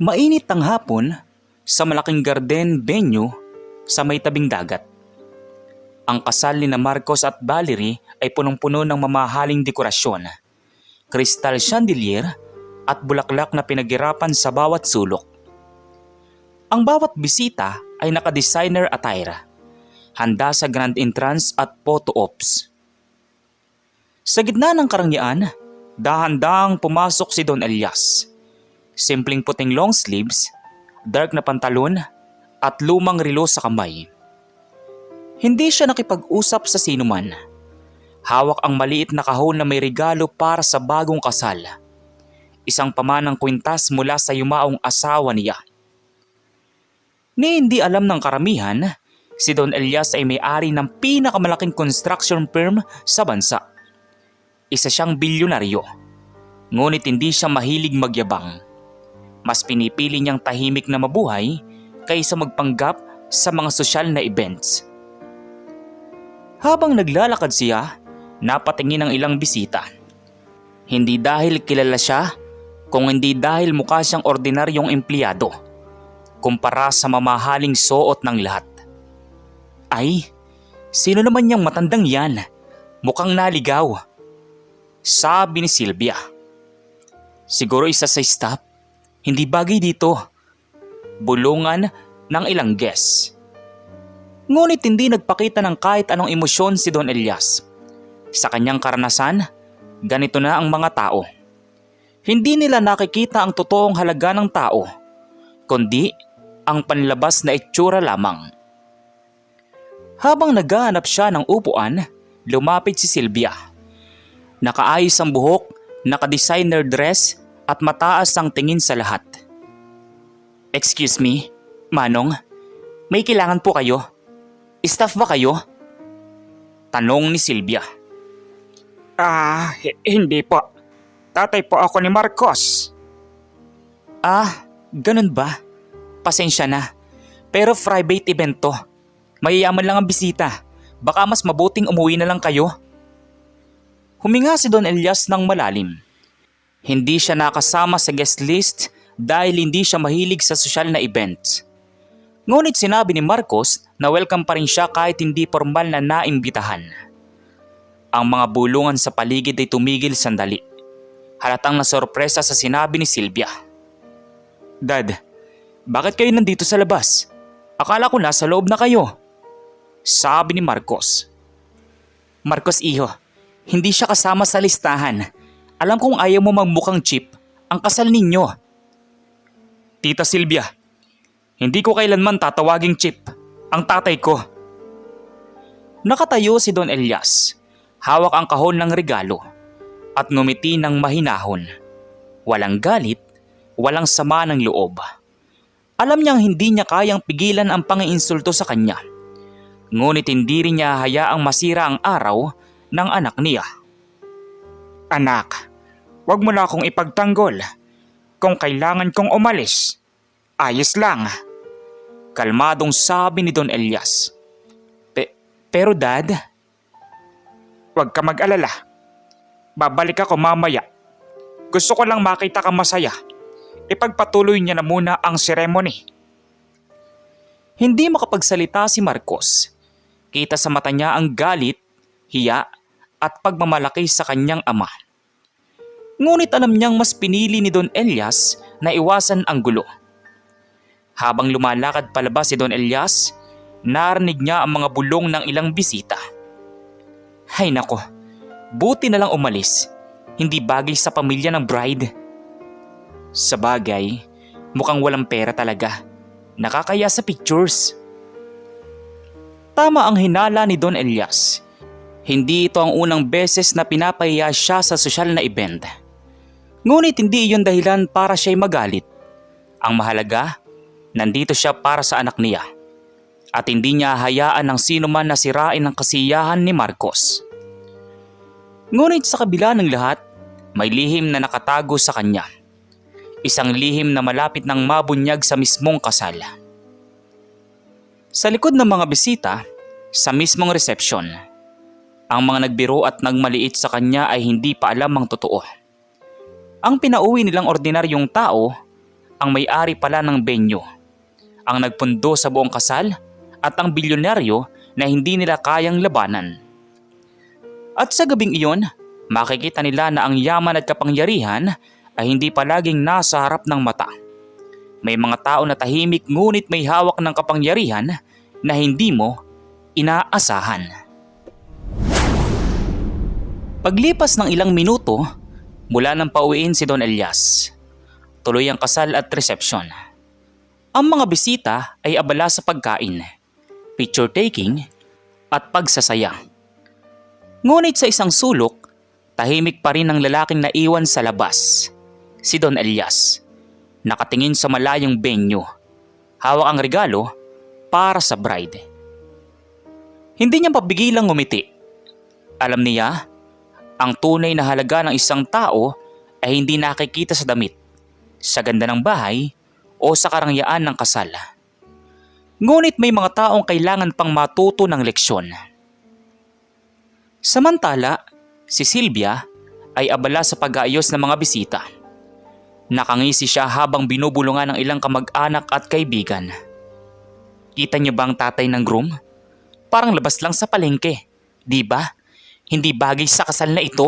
Mainit ang hapon sa malaking garden venue sa may tabing dagat. Ang kasal ni na Marcos at Valerie ay punong-puno ng mamahaling dekorasyon, kristal chandelier at bulaklak na pinagirapan sa bawat sulok. Ang bawat bisita ay naka-designer attire, handa sa grand entrance at photo ops. Sa gitna ng karangyaan, dahan-dahang pumasok si Don Elias. Simpleng puting long sleeves, dark na pantalon at lumang relo sa kamay. Hindi siya nakipag-usap sa sinuman. Hawak ang maliit na kahon na may regalo para sa bagong kasal. Isang pamanang kwintas mula sa yumaong asawa niya. Ni hindi alam ng karamihan, si Don Elias ay may-ari ng pinakamalaking construction firm sa bansa. Isa siyang bilyonaryo. Ngunit hindi siya mahilig magyabang. Mas pinipili niyang tahimik na mabuhay kaysa magpanggap sa mga sosyal na events. Habang naglalakad siya, napatingin ang ilang bisita. Hindi dahil kilala siya, kung hindi dahil mukha siyang ordinaryong empleyado, kumpara sa mamahaling suot ng lahat. Ay, sino naman niyang matandang yan? Mukhang naligaw. Sabi ni Sylvia. Siguro isa sa staff. Hindi bagay dito. Bulungan ng ilang guests. Ngunit hindi nagpakita ng kahit anong emosyon si Don Elias. Sa kanyang karanasan, ganito na ang mga tao. Hindi nila nakikita ang totoong halaga ng tao, kundi ang panlabas na itsura lamang. Habang naghahanap siya ng upuan, lumapit si Sylvia. Nakaayos ang buhok, naka-designer dress at mataas ang tingin sa lahat. Excuse me, Manong, may kailangan po kayo? Staff ba kayo? Tanong ni Sylvia. Ah, hi- hindi po. Tatay po ako ni Marcos. Ah, ganun ba? Pasensya na. Pero private event to. Mayayaman lang ang bisita. Baka mas mabuting umuwi na lang kayo. Huminga si Don Elias ng malalim. Hindi siya nakasama sa guest list dahil hindi siya mahilig sa sosyal na event. Ngunit sinabi ni Marcos na welcome pa rin siya kahit hindi formal na naimbitahan. Ang mga bulungan sa paligid ay tumigil sandali. Halatang nasorpresa sa sinabi ni Sylvia. Dad, bakit kayo nandito sa labas? Akala ko nasa loob na kayo. Sabi ni Marcos. Marcos iho, hindi siya kasama sa listahan. Alam kong ayaw mo magmukhang cheap ang kasal ninyo. Tita Sylvia, hindi ko kailanman tatawaging chip ang tatay ko. Nakatayo si Don Elias. Hawak ang kahon ng regalo at ngumiti ng mahinahon. Walang galit, walang sama ng loob. Alam niyang hindi niya kayang pigilan ang pangiinsulto sa kanya. Ngunit hindi rin niya hayaang masira ang araw ng anak niya. Anak, wag mo na akong ipagtanggol. Kung kailangan kong umalis, ayos lang. Kalmadong sabi ni Don Elias. Pe- pero dad, Huwag ka mag-alala. Babalik ako mamaya. Gusto ko lang makita ka masaya. Ipagpatuloy niya na muna ang ceremony. hindi makapagsalita si Marcos. Kita sa mata niya ang galit, hiya at pagmamalaki sa kanyang ama. Ngunit alam niyang mas pinili ni Don Elias na iwasan ang gulo. Habang lumalakad palabas si Don Elias, narinig niya ang mga bulong ng ilang bisita. Hay nako, buti na lang umalis. Hindi bagay sa pamilya ng bride. Sa bagay, mukhang walang pera talaga. Nakakaya sa pictures. Tama ang hinala ni Don Elias. Hindi ito ang unang beses na pinapahiya siya sa sosyal na event. Ngunit hindi iyon dahilan para siya'y magalit. Ang mahalaga, nandito siya para sa anak niya. At hindi niya hayaan ng sino man na sirain ang kasiyahan ni Marcos. Ngunit sa kabila ng lahat, may lihim na nakatago sa kanya. Isang lihim na malapit ng mabunyag sa mismong kasal. Sa likod ng mga bisita, sa mismong resepsyon, ang mga nagbiro at nagmaliit sa kanya ay hindi pa alam ang totoo. Ang pinauwi nilang ordinaryong tao ang may-ari pala ng venue. Ang nagpundo sa buong kasal at ang bilyonaryo na hindi nila kayang labanan. At sa gabing iyon, makikita nila na ang yaman at kapangyarihan ay hindi palaging nasa harap ng mata. May mga tao na tahimik ngunit may hawak ng kapangyarihan na hindi mo inaasahan. Paglipas ng ilang minuto, mula nang pauwiin si Don Elias. Tuloy ang kasal at reception. Ang mga bisita ay abala sa pagkain, picture taking, at pagsasaya. Ngunit sa isang sulok, tahimik pa rin ang lalaking naiwan sa labas, si Don Elias. Nakatingin sa malayong venue. Hawak ang regalo para sa bride. Hindi niya pabigilang ngumiti. Alam niya, ang tunay na halaga ng isang tao ay hindi nakikita sa damit, sa ganda ng bahay, o sa karangyaan ng kasal. Ngunit may mga taong kailangan pang matuto ng leksyon. Samantala, si Sylvia ay abala sa pag-aayos ng mga bisita. Nakangisi siya habang binubulungan ng ilang kamag-anak at kaibigan. Kita niyo ba ang tatay ng groom? Parang labas lang sa palengke, di ba? Hindi bagay sa kasal na ito.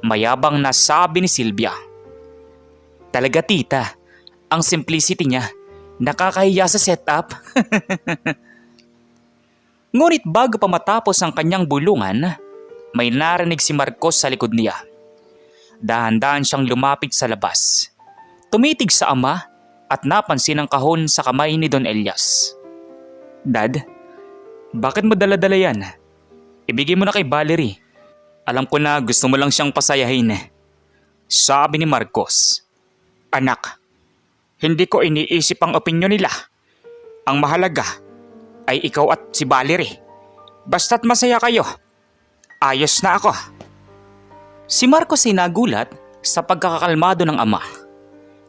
Mayabang na sabi ni Sylvia. Talaga tita, ang simplicity niya, nakakahiya sa setup. Ngunit bago pa matapos ang kanyang bulungan, may narinig si Marcos sa likod niya. Dahan-dahan siyang lumapit sa labas. Tumitig sa ama at napansin ang kahon sa kamay ni Don Elias. Dad, bakit mo dala-dala yan? Ibigay mo na kay Valerie. Alam ko na gusto mo lang siyang pasayahin. Sabi ni Marcos. Anak, hindi ko iniisip ang opinyon nila. Ang mahalaga ay ikaw at si Valerie. Basta't masaya kayo. Ayos na ako. Si Marcos ay nagulat sa pagkakakalmado ng ama.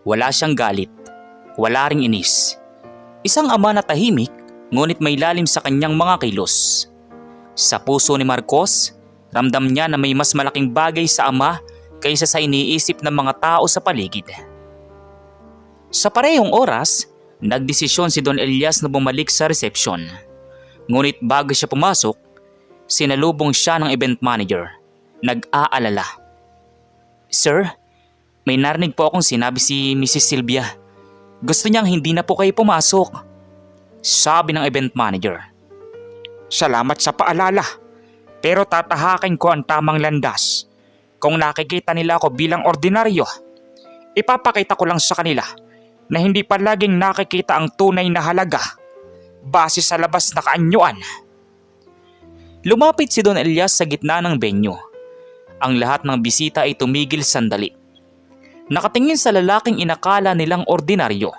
Wala siyang galit. Wala ring inis. Isang ama na tahimik ngunit may lalim sa kanyang mga kilos. Sa puso ni Marcos, ramdam niya na may mas malaking bagay sa ama kaysa sa iniisip ng mga tao sa paligid. Sa parehong oras, nagdesisyon si Don Elias na bumalik sa resepsyon. Ngunit bago siya pumasok, sinalubong siya ng event manager. Nag-aalala. Sir, may narinig po akong sinabi si Mrs. Sylvia. Gusto niyang hindi na po kayo pumasok. Sabi ng event manager. Salamat sa paalala. Pero tatahakin ko ang tamang landas. Kung nakikita nila ako bilang ordinaryo, ipapakita ko lang sa kanila na hindi palaging nakikita ang tunay na halaga base sa labas na kaanyuan. Lumapit si Don Elias sa gitna ng venue. Ang lahat ng bisita ay tumigil sandali. Nakatingin sa lalaking inakala nilang ordinaryo.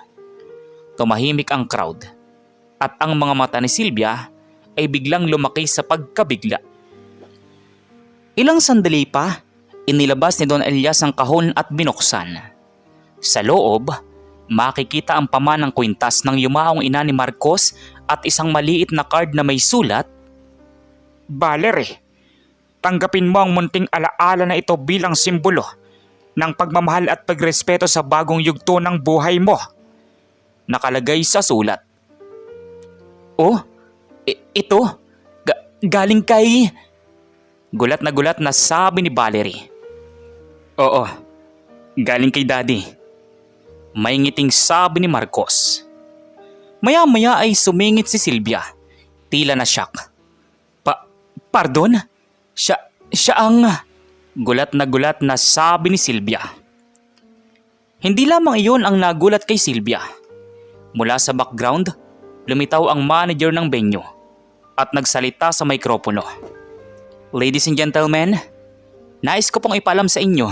Tumahimik ang crowd. At ang mga mata ni Sylvia ay biglang lumaki sa pagkabigla. Ilang sandali pa, inilabas ni Don Elias ang kahon at binuksan. Sa loob, makikita ang paman ng kwintas ng yumaong ina ni Marcos at isang maliit na card na may sulat Valerie, tanggapin mo ang munting alaala na ito bilang simbolo ng pagmamahal at pagrespeto sa bagong yugto ng buhay mo. nakalagay sa sulat. Oh, ito? Ga- galing kay... Gulat na gulat na sabi ni Valerie. Oo, galing kay daddy. May ngiting sabi ni Marcos. Maya-maya ay sumingit si Sylvia. Tila na shock. Pa, pardon? Siya, siya ang... Gulat na gulat na sabi ni Sylvia. Hindi lamang iyon ang nagulat kay Sylvia. Mula sa background, lumitaw ang manager ng venue at nagsalita sa mikropono. Ladies and gentlemen, nais ko pong ipalam sa inyo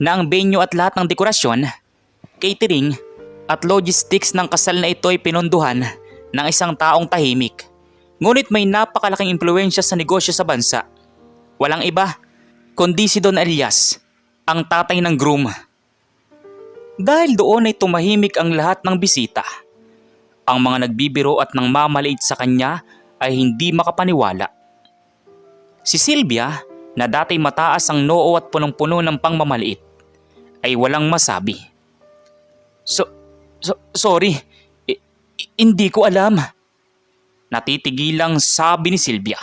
na ang venue at lahat ng dekorasyon, catering at logistics ng kasal na ito ay pinunduhan ng isang taong tahimik. Ngunit may napakalaking impluensya sa negosyo sa bansa. Walang iba, kundi si Don Elias, ang tatay ng groom. Dahil doon ay tumahimik ang lahat ng bisita. Ang mga nagbibiro at nang mamaliit sa kanya ay hindi makapaniwala. Si Sylvia, na dati mataas ang noo at punong-puno ng pangmamaliit, ay walang masabi. So, so sorry. I- hindi ko alam. Natitigilang sabi ni Sylvia.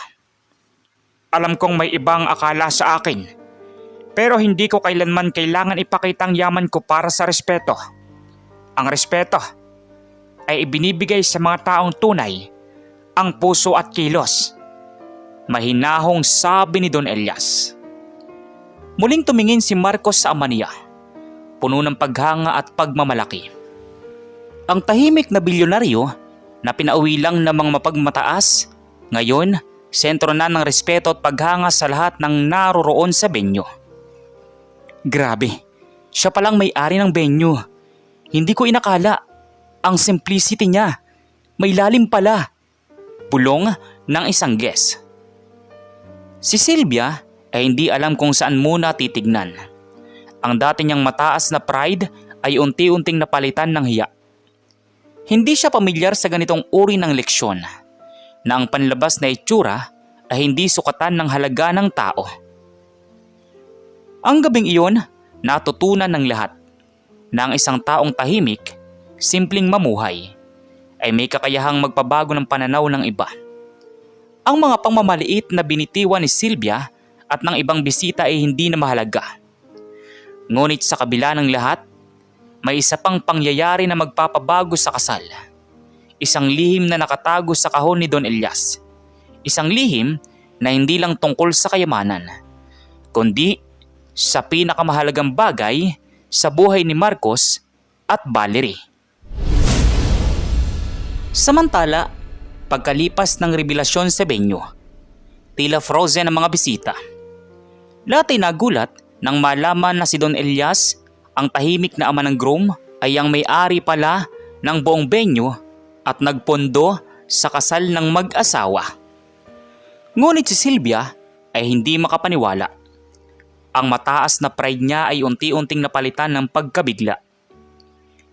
Alam kong may ibang akala sa akin. Pero hindi ko kailanman kailangan ipakita ang yaman ko para sa respeto. Ang respeto ay ibinibigay sa mga taong tunay ang puso at kilos. Mahinahong sabi ni Don Elias. Muling tumingin si Marcos sa ama niya. Puno ng paghanga at pagmamalaki. Ang tahimik na bilyonaryo na pinauwi lang ng mga mapagmataas, ngayon, sentro na ng respeto at paghanga sa lahat ng naroroon sa benyo. Grabe, siya palang may-ari ng benyo. Hindi ko inakala. Ang simplicity niya. May lalim pala. Bulong ng isang guest. Si Sylvia ay hindi alam kung saan muna titignan. Ang dati niyang mataas na pride ay unti-unting napalitan ng hiya. Hindi siya pamilyar sa ganitong uri ng leksyon na ang panlabas na itsura ay hindi sukatan ng halaga ng tao. Ang gabing iyon, natutunan ng lahat na ang isang taong tahimik, simpleng mamuhay, ay may kakayahang magpabago ng pananaw ng iba. Ang mga pangmamaliit na binitiwan ni Sylvia at ng ibang bisita ay hindi na mahalaga. Ngunit sa kabila ng lahat, may isa pang pangyayari na magpapabago sa kasal. Isang lihim na nakatago sa kahon ni Don Elias. Isang lihim na hindi lang tungkol sa kayamanan, kundi sa pinakamahalagang bagay sa buhay ni Marcos at Valerie. Samantala, pagkalipas ng revelasyon sa venue, tila frozen ang mga bisita. Lahat ay nagulat nang malaman na si Don Elias, ang tahimik na ama ng groom, ay ang may-ari pala ng buong venue at nagpondo sa kasal ng mag-asawa. Ngunit si Sylvia ay hindi makapaniwala. Ang mataas na pride niya ay unti-unting napalitan ng pagkabigla.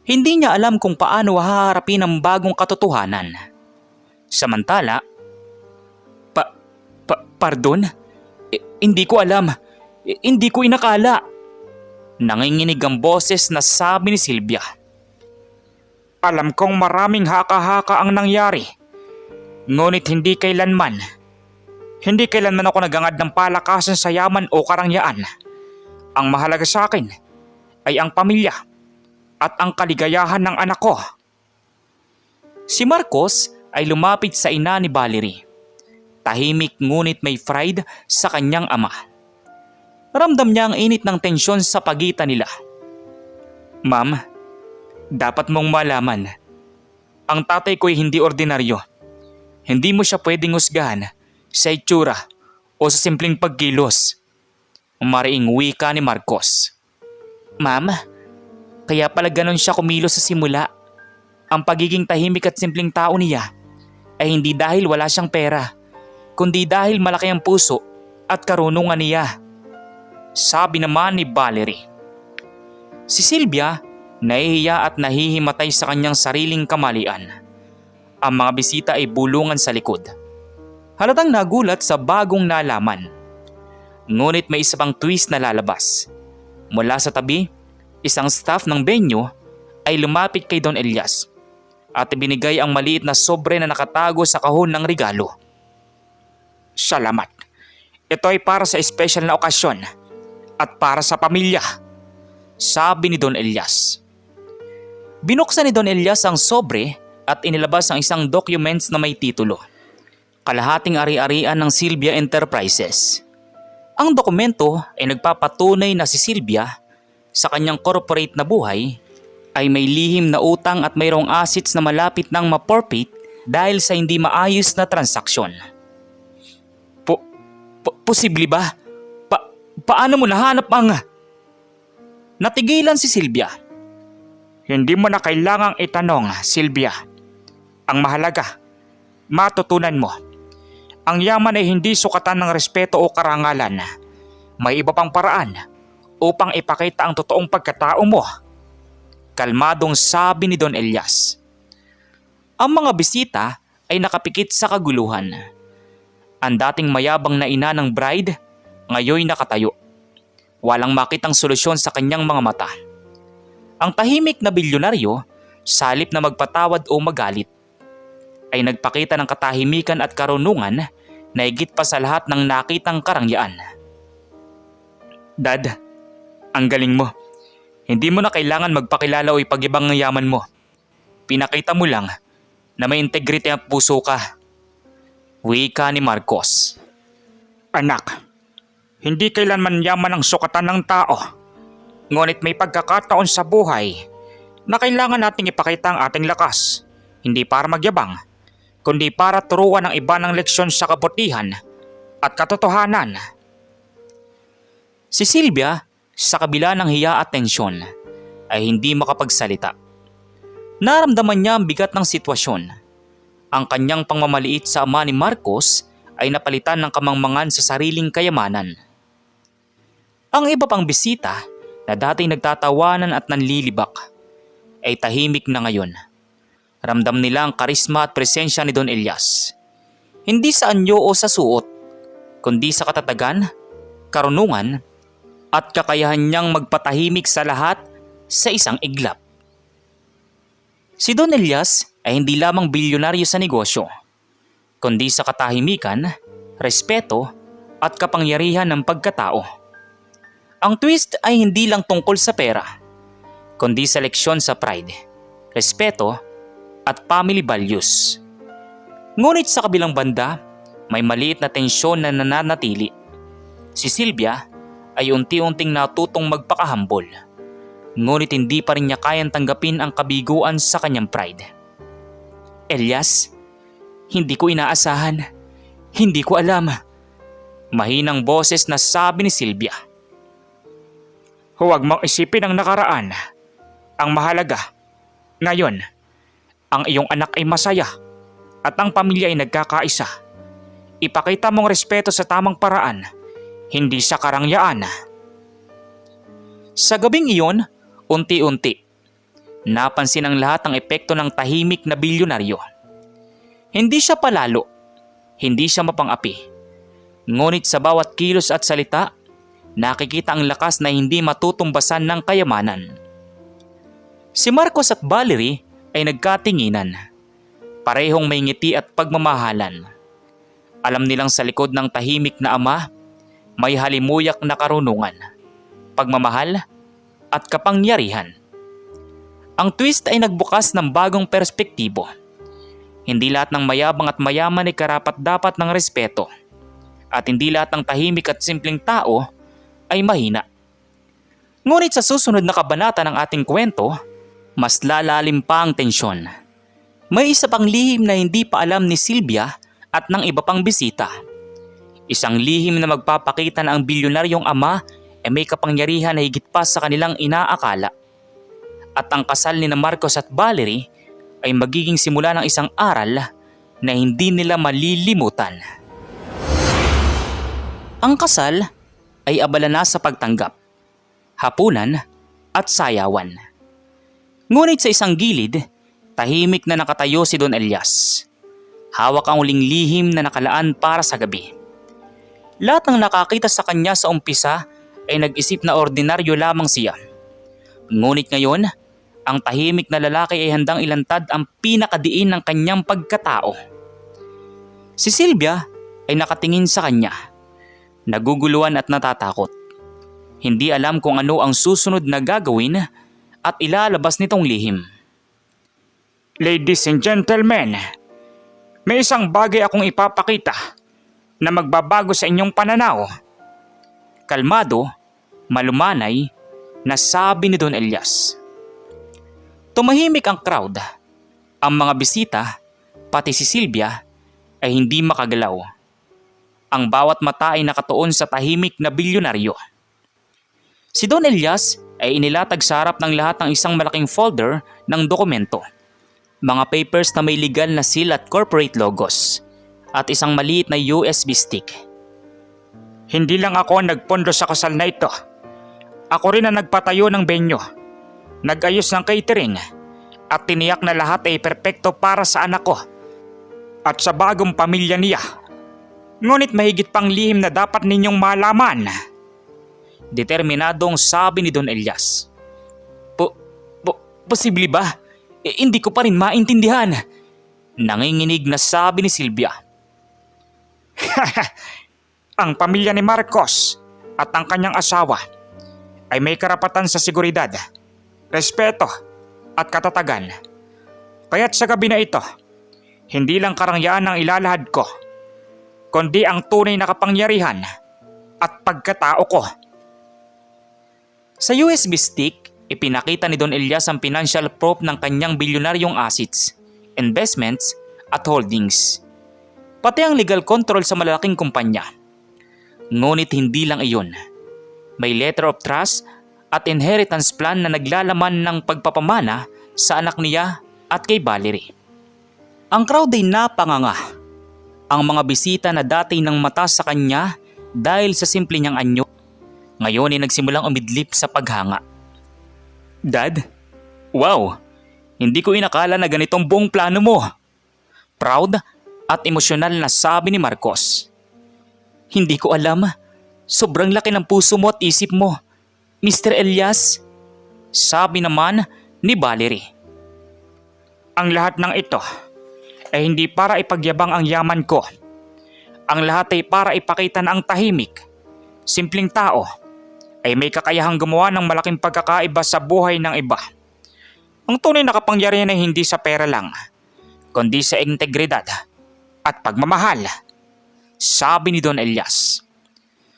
Hindi niya alam kung paano haharapin ang bagong katotohanan. Samantala, pa, pa pardon? I- hindi ko alam. I- hindi ko inakala. Nanginginig ang boses na sabi ni Sylvia. Alam kong maraming haka-haka ang nangyari. Ngunit hindi kailanman. Hindi kailanman ako nagangad ng palakasan sa yaman o karangyaan. Ang mahalaga sa akin ay ang pamilya at ang kaligayahan ng anak ko. Si Marcos ay lumapit sa ina ni Valerie. Tahimik ngunit may pride sa kanyang ama. Ramdam niya ang init ng tensyon sa pagitan nila. Ma'am, dapat mong malaman. Ang tatay ko ay hindi ordinaryo. Hindi mo siya pwedeng husgahan sa itsura o sa simpleng pagkilos. Umariing wika ni Marcos. Ma'am, kaya pala ganon siya kumilos sa simula. Ang pagiging tahimik at simpleng tao niya ay hindi dahil wala siyang pera, kundi dahil malaki ang puso at karunungan niya. Sabi naman ni Valerie. Si Sylvia, nahihiya at nahihimatay sa kanyang sariling kamalian. Ang mga bisita ay bulungan sa likod. Halatang nagulat sa bagong nalaman. Ngunit may isa pang twist na lalabas. Mula sa tabi, isang staff ng venue ay lumapit kay Don Elias at ibinigay ang maliit na sobre na nakatago sa kahon ng regalo. Salamat. Ito ay para sa espesyal na okasyon at para sa pamilya. Sabi ni Don Elias. Binuksan ni Don Elias ang sobre at inilabas ang isang documents na may titulo. Kalahating ari-arian ng Sylvia Enterprises. Ang dokumento ay nagpapatunay na si Sylvia sa kanyang corporate na buhay ay may lihim na utang at mayroong assets na malapit ng ma-forfeit dahil sa hindi maayos na transaksyon. Po, po- posible ba? Pa, paano mo nahanap ang... Natigilan si Sylvia. Hindi mo na kailangang itanong, Sylvia. Ang mahalaga, matutunan mo. Ang yaman ay hindi sukatan ng respeto o karangalan. May iba pang paraan upang ipakita ang totoong pagkatao mo. Kalmadong sabi ni Don Elias. Ang mga bisita ay nakapikit sa kaguluhan. Ang dating mayabang na ina ng bride, ngayon nakatayo. Walang makitang solusyon sa kanyang mga mata. Ang tahimik na bilyonaryo, salip na magpatawad o magalit, ay nagpakita ng katahimikan at karunungan na higit pa sa lahat ng nakitang karangyaan. Dad, ang galing mo. Hindi mo na kailangan magpakilala o ipagibang ng yaman mo. Pinakita mo lang na may integrity ang puso ka. Wika ni Marcos. Anak, hindi kailanman yaman ang sukatan ng tao. Ngunit may pagkakataon sa buhay na kailangan nating ipakita ang ating lakas. Hindi para magyabang, kundi para turuan ng iba ng leksyon sa kabutihan at katotohanan. Si Sylvia, sa kabila ng hiya at tensyon, ay hindi makapagsalita. Naramdaman niya ang bigat ng sitwasyon. Ang kanyang pangmamaliit sa ama ni Marcos ay napalitan ng kamangmangan sa sariling kayamanan. Ang iba pang bisita na dati nagtatawanan at nanlilibak ay tahimik na ngayon. Ramdam nila ang karisma at presensya ni Don Elias. Hindi sa anyo o sa suot, kundi sa katatagan, karunungan, at kakayahan niyang magpatahimik sa lahat sa isang iglap. Si Don Elias ay hindi lamang bilyonaryo sa negosyo, kundi sa katahimikan, respeto at kapangyarihan ng pagkatao. Ang twist ay hindi lang tungkol sa pera, kundi sa leksyon sa pride, respeto at family values. Ngunit sa kabilang banda, may maliit na tensyon na nananatili. Si Sylvia ay unti-unting natutong magpakahambol. Ngunit hindi pa rin niya kayang tanggapin ang kabiguan sa kanyang pride. Elias, hindi ko inaasahan. Hindi ko alam. Mahinang boses na sabi ni Sylvia. Huwag mong isipin ang nakaraan. Ang mahalaga, ngayon, ang iyong anak ay masaya at ang pamilya ay nagkakaisa. Ipakita mong respeto sa tamang paraan, hindi sa karangyaan. Sa gabing iyon, unti-unti, napansin ng lahat ang epekto ng tahimik na bilyonaryo. Hindi siya palalo, hindi siya mapangapi. Ngunit sa bawat kilos at salita, nakikita ang lakas na hindi matutumbasan ng kayamanan. Si Marcos at Valerie ay nagkatinginan. Parehong may ngiti at pagmamahalan. Alam nilang sa likod ng tahimik na ama, may halimuyak na karunungan, pagmamahal at kapangyarihan. Ang twist ay nagbukas ng bagong perspektibo. Hindi lahat ng mayabang at mayaman ay karapat dapat ng respeto. At hindi lahat ng tahimik at simpleng tao ay mahina. Ngunit sa susunod na kabanata ng ating kwento, mas lalalim pa ang tensyon. May isa pang lihim na hindi pa alam ni Sylvia at ng iba pang bisita. Isang lihim na magpapakita na ang bilyonaryong ama ay may kapangyarihan na higit pa sa kanilang inaakala. At ang kasal ni na Marcos at Valerie ay magiging simula ng isang aral na hindi nila malilimutan. Ang kasal ay abala na sa pagtanggap, hapunan at sayawan. Ngunit sa isang gilid, tahimik na nakatayo si Don Elias. Hawak ang uling lihim na nakalaan para sa gabi. Lahat ng nakakita sa kanya sa umpisa ay nag-isip na ordinaryo lamang siya. Ngunit ngayon, ang tahimik na lalaki ay handang ilantad ang pinakadiin ng kanyang pagkatao. Si Sylvia ay nakatingin sa kanya, naguguluhan at natatakot. Hindi alam kung ano ang susunod na gagawin at ilalabas nitong lihim. Ladies and gentlemen, may isang bagay akong ipapakita na magbabago sa inyong pananaw. Kalmado, malumanay, na sabi ni Don Elias. Tumahimik ang crowd. Ang mga bisita, pati si Sylvia, ay hindi makagalaw. Ang bawat mata ay nakatuon sa tahimik na bilyonaryo. Si Don Elias ay inilatag sa harap ng lahat ng isang malaking folder ng dokumento. Mga papers na may legal na seal at corporate logos at isang maliit na USB stick. Hindi lang ako ang nagpondo sa kasal na ito. Ako rin ang nagpatayo ng venue. Nag-ayos ng catering at tiniyak na lahat ay perpekto para sa anak ko at sa bagong pamilya niya. Ngunit mahigit pang lihim na dapat ninyong malaman. Determinadong sabi ni Don Elias. Pu- Posible ba? Eh, hindi ko pa rin maintindihan. Nanginginig na sabi ni Silvia. Ang pamilya ni Marcos at ang kanyang asawa ay may karapatan sa seguridad, respeto at katatagan. Kaya't sa gabi na ito, hindi lang karangyaan ang ilalahad ko, kundi ang tunay na kapangyarihan at pagkatao ko. Sa USB stick, ipinakita ni Don Elias ang financial proof ng kanyang bilyonaryong assets, investments at holdings. Pati ang legal control sa malalaking kumpanya. Ngunit hindi lang iyon. May letter of trust at inheritance plan na naglalaman ng pagpapamana sa anak niya at kay Valerie. Ang crowd ay napanganga. Ang mga bisita na dati nang mata sa kanya dahil sa simple niyang anyo, ngayon ay nagsimulang umidlip sa paghanga. Dad? Wow! Hindi ko inakala na ganitong buong plano mo. Proud at emosyonal na sabi ni Marcos. Hindi ko alam. Sobrang laki ng puso mo at isip mo. Mr. Elias? Sabi naman ni Valerie. Ang lahat ng ito ay hindi para ipagyabang ang yaman ko. Ang lahat ay para ipakita na ang tahimik, simpleng tao, ay may kakayahang gumawa ng malaking pagkakaiba sa buhay ng iba. Ang tunay na kapangyarihan ay hindi sa pera lang, kundi sa integridad at pagmamahal. Sabi ni Don Elias.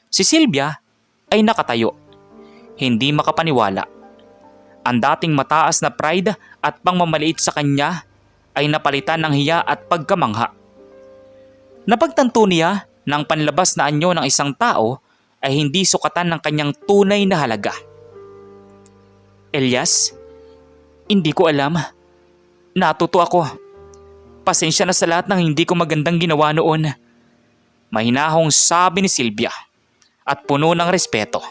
Si Sylvia ay nakatayo. Hindi makapaniwala. Ang dating mataas na pride at pangmamaliit sa kanya ay napalitan ng hiya at pagkamangha. Napagtanto niya ang panlabas na anyo ng isang tao ay hindi sukatan ng kanyang tunay na halaga. Elias, hindi ko alam. Natuto ako. Pasensya na sa lahat ng hindi ko magandang ginawa noon. Mahinahong sabi ni Sylvia at puno ng respeto.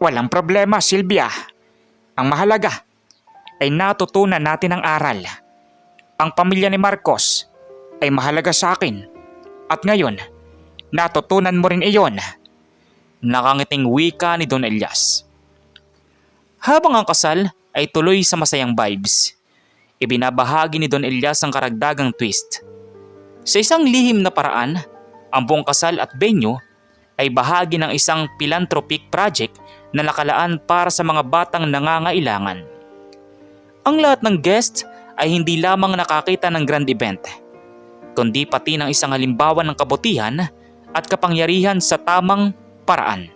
Walang problema, Silvia. Ang mahalaga ay natutunan natin ang aral. Ang pamilya ni Marcos ay mahalaga sa akin. At ngayon, natutunan mo rin iyon. Nakangiting wika ni Don Elias. Habang ang kasal ay tuloy sa masayang vibes, ibinabahagi ni Don Elias ang karagdagang twist. Sa isang lihim na paraan, ang buong kasal at venue ay bahagi ng isang philanthropic project na nakalaan para sa mga batang nangangailangan. Ang lahat ng guests ay hindi lamang nakakita ng grand event, kundi pati ng isang halimbawa ng kabutihan at kapangyarihan sa tamang paraan.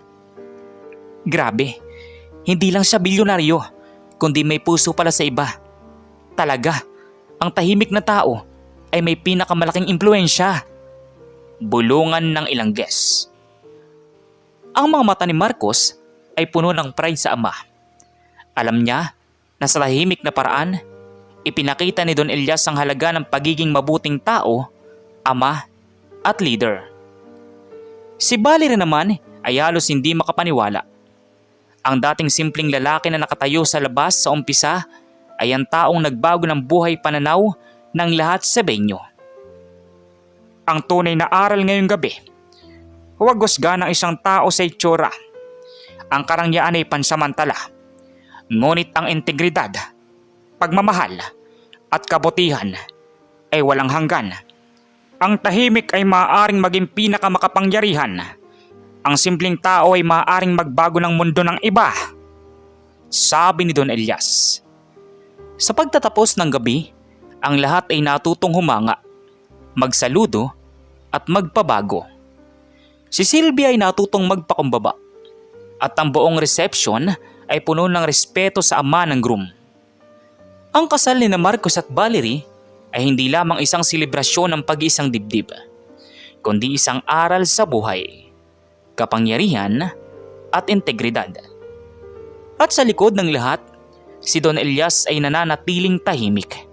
Grabe, hindi lang siya bilyonaryo, kundi may puso pala sa iba. Talaga, ang tahimik na tao ay may pinakamalaking impluensya. Bulungan ng ilang guests. Ang mga mata ni Marcos ay puno ng pride sa ama. Alam niya na sa tahimik na paraan, ipinakita ni Don Elias ang halaga ng pagiging mabuting tao, ama at leader. Si Valerie naman ay halos hindi makapaniwala. Ang dating simpleng lalaki na nakatayo sa labas sa umpisa ay ang taong nagbago ng buhay pananaw ng lahat sa venue. Ang tunay na aral ngayong gabi, huwag husga ng isang tao sa itsura. Ang karangyaan ay pansamantala. Ngunit ang integridad, pagmamahal at kabutihan ay walang hanggan. Ang tahimik ay maaaring maging pinakamakapangyarihan. Ang simpleng tao ay maaaring magbago ng mundo ng iba. Sabi ni Don Elias. Sa pagtatapos ng gabi, ang lahat ay natutong humanga, magsaludo at magpabago. Si Sylvia ay natutong magpakumbaba at ang buong reception ay puno ng respeto sa ama ng groom. Ang kasal ni na Marcos at Valerie ay hindi lamang isang selebrasyon ng pag-iisang dibdib, kundi isang aral sa buhay, kapangyarihan at integridad. At sa likod ng lahat, si Don Elias ay nananatiling tahimik.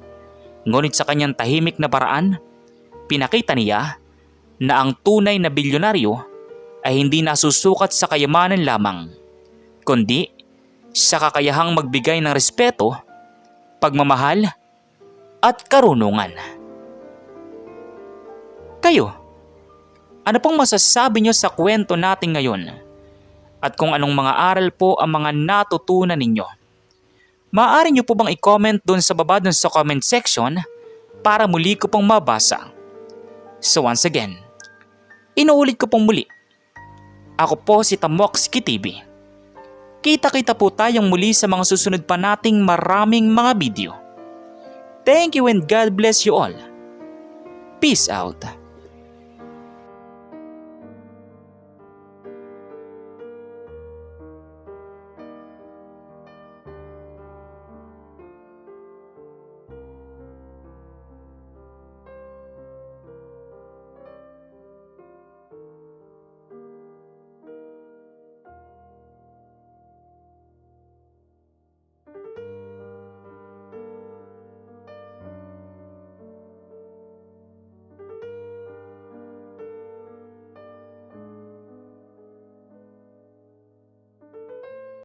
Ngunit sa kanyang tahimik na paraan, pinakita niya na ang tunay na bilyonaryo ay hindi nasusukat sa kayamanan lamang, kundi sa kakayahang magbigay ng respeto, pagmamahal, at karunungan. Kayo, ano pong masasabi nyo sa kwento natin ngayon? At kung anong mga aral po ang mga natutunan ninyo? Maaari niyo po bang i-comment doon sa baba doon sa comment section para muli ko pong mabasa. So once again, inuulit ko pong muli. Ako po si Tamoxki TV. Kita-kita po tayong muli sa mga susunod pa nating maraming mga video. Thank you and God bless you all. Peace out.